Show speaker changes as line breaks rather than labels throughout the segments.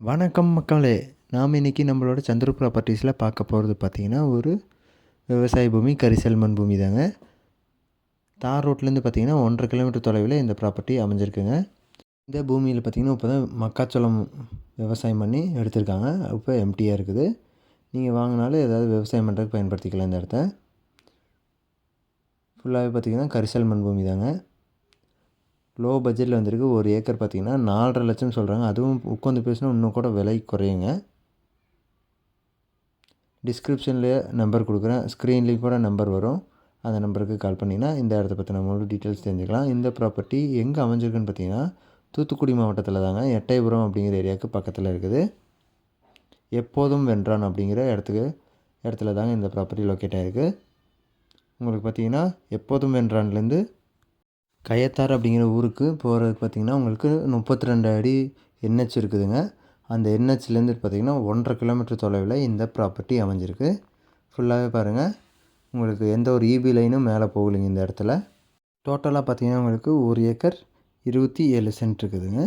வணக்கம் மக்களே. நாம் இன்றைக்கி நம்மளோட சந்திர ப்ராப்பர்ட்டிஸில் பார்க்க போகிறது பார்த்திங்கன்னா ஒரு விவசாய பூமி கரிசல் மண் பூமி தாங்க. தார் ரோட்லேருந்து பார்த்திங்கன்னா ஒன்றரை கிலோமீட்டர் தொலைவில் இந்த ப்ராப்பர்ட்டி அமைஞ்சிருக்குங்க. இந்த பூமியில் பார்த்திங்கன்னா இப்போ தான் மக்காச்சோளம் விவசாயம் பண்ணி எடுத்திருக்காங்க. இப்போ எம்டியாக இருக்குது. நீங்கள் வாங்கினாலும் ஏதாவது விவசாயம் பண்ணுறதுக்கு பயன்படுத்திக்கலாம் இந்த இடத்த. ஃபுல்லாகவே பார்த்திங்கன்னா கரிசல் மண் பூமி தாங்க. லோ பட்ஜெட்டில் வந்திருக்கு. ஒரு ஏக்கர் பார்த்திங்கன்னா நாலரை லட்சம் சொல்கிறாங்க அதுவும் உட்காந்து பேசினா இன்னும் கூட விலை குறையுங்க. டிஸ்கிரிப்ஷன்லேயே நம்பர் கொடுக்குறேன். ஸ்க்ரீன்லேயும் கூட நம்பர் வரும். அந்த நம்பருக்கு கால் பண்ணிங்கன்னா இந்த இடத்த பற்றின முழு டீட்டெயில்ஸ் தெரிஞ்சுக்கலாம். இந்த ப்ராப்பர்ட்டி எங்கே அமைஞ்சிருக்குன்னு பார்த்தீங்கன்னா தூத்துக்குடி மாவட்டத்தில் தாங்க. எட்டயபுரம் அப்படிங்கிற ஏரியாவுக்கு பக்கத்தில் இருக்குது. எப்போதும் வென்றான் அப்படிங்கிற இடத்துக்கு இடத்துல தாங்க இந்த ப்ராப்பர்ட்டி லொக்கேட் ஆகிருக்கு உங்களுக்கு பார்த்தீங்கன்னா எப்போதும் வென்றான்லேருந்து கயத்தார் அப்படிங்கிற ஊருக்கு போகிறதுக்கு பார்த்திங்கன்னா உங்களுக்கு முப்பத்தி ரெண்டு அடி என்ஹெச் இருக்குதுங்க. அந்த என்ஹெச்லேருந்து பார்த்திங்கன்னா ஒன்றரை கிலோமீட்டர் தொலைவில் இந்த ப்ராப்பர்ட்டி அமைஞ்சிருக்கு. ஃபுல்லாகவே பாருங்கள் உங்களுக்கு எந்த ஒரு இபி லைனும் மேலே போகலைங்க இந்த இடத்துல. டோட்டலாக பார்த்திங்கன்னா உங்களுக்கு ஒரு ஏக்கர் இருபத்தி ஏழு சென்ட் இருக்குதுங்க.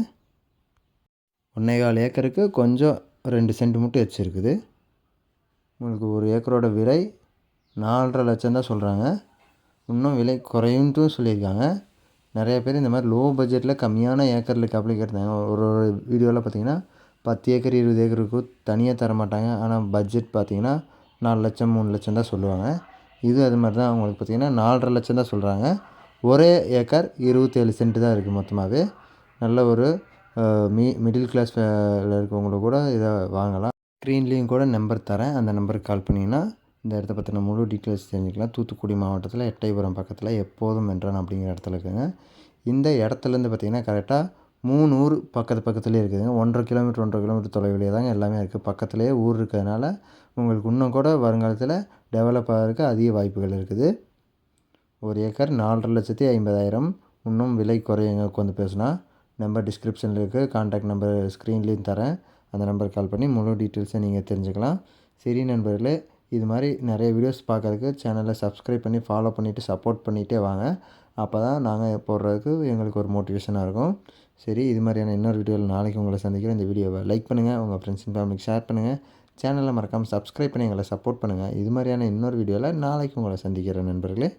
ஒன்றே கால் ஏக்கருக்கு கொஞ்சம் ரெண்டு சென்ட் மட்டும் வச்சுருக்குது. உங்களுக்கு ஒரு ஏக்கரோட விலை நாலரை லட்சம் தான் சொல்கிறாங்க இன்னும் விலை குறையுன்ட்டும் சொல்லியிருக்காங்க. நிறைய பேர் இந்த மாதிரி லோ பட்ஜெட்டில் கம்மியான ஏக்கரில் கப்பலி கேட்டாங்க ஒரு ஒரு வீடியோவில் பார்த்தீங்கன்னா பத்து ஏக்கர் இருபது ஏக்கருக்கு தனியாக தர மாட்டாங்க. ஆனால் பட்ஜெட் பார்த்தீங்கன்னா நாலு லட்சம் மூணு லட்சம் தான் சொல்லுவாங்க. இது அது மாதிரி தான் அவங்களுக்கு பார்த்திங்கன்னா நாலரை லட்சம் தான் சொல்கிறாங்க ஒரே ஏக்கர் இருபத்தேழு சென்ட்டு தான் இருக்குது மொத்தமாகவே நல்ல ஒரு மீ மிடில் கிளாஸில் இருக்கவங்களுக்கு கூட இதை வாங்கலாம். ஸ்க்ரீன்லேயும் கூட நம்பர் தரேன். அந்த நம்பருக்கு கால் பண்ணிங்கன்னா இந்த இடத்த பற்றின முழு டீட்டெயில்ஸ் தெரிஞ்சுக்கலாம். தூத்துக்குடி மாவட்டத்தில் எட்டயபுரம் பக்கத்தில் எப்போதும் வென்றான் அப்படிங்கிற இடத்துல இருக்குதுங்க இந்த இடத்துலேருந்து பார்த்திங்கன்னா கரெக்டாக மூணு ஊர் பக்கத்து பக்கத்துலேயே இருக்குதுங்க. ஒன்றரை கிலோமீட்டர் ஒன்றரை கிலோமீட்டர் தொலைவிலே தாங்க எல்லாமே இருக்குது பக்கத்துலேயே ஊர் இருக்கிறதுனால உங்களுக்கு இன்னும் கூட வருங்காலத்தில் டெவலப் ஆகிறதுக்கு அதிக வாய்ப்புகள் இருக்குது. ஒரு ஏக்கர் நாலரை லட்சத்தி ஐம்பதாயிரம். இன்னும் விலை குறையுங்க. உட்காந்து பேசுனா நம்பர் டிஸ்கிரிப்ஷனில் இருக்குது கான்டாக்ட் நம்பர் ஸ்க்ரீன்லேயும் தரேன். அந்த நம்பருக்கு கால் பண்ணி முழு டீட்டெயில்ஸை நீங்கள் தெரிஞ்சுக்கலாம். சரி நண்பர்களே இது மாதிரி நிறைய வீடியோஸ் பார்க்கறதுக்கு சேனலை சப்ஸ்கிரைப் பண்ணி ஃபாலோ பண்ணிவிட்டு சப்போர்ட் பண்ணிகிட்டே வாங்க. அப்போ தான் நாங்கள் போடுறதுக்கு எங்களுக்கு ஒரு மோட்டிவேஷனாக இருக்கும். சரி இது மாதிரியான இன்னொரு வீடியோவில் நாளைக்கு உங்களை சந்திக்கிறேன். இந்த வீடியோவை லைக் பண்ணுங்கள் உங்கள் ஃப்ரெண்ட்ஸ் அண்ட் ஃபேமிலிக்கு ஷேர் பண்ணுங்கள் சேனலை மறக்காமல் சப்ஸ்கிரைப் பண்ணி எங்களை சப்போர்ட் பண்ணுங்கள் இது மாதிரியான இன்னொரு வீடியோவில் நாளைக்கு உங்களை சந்திக்கிறேன் நண்பர்களே.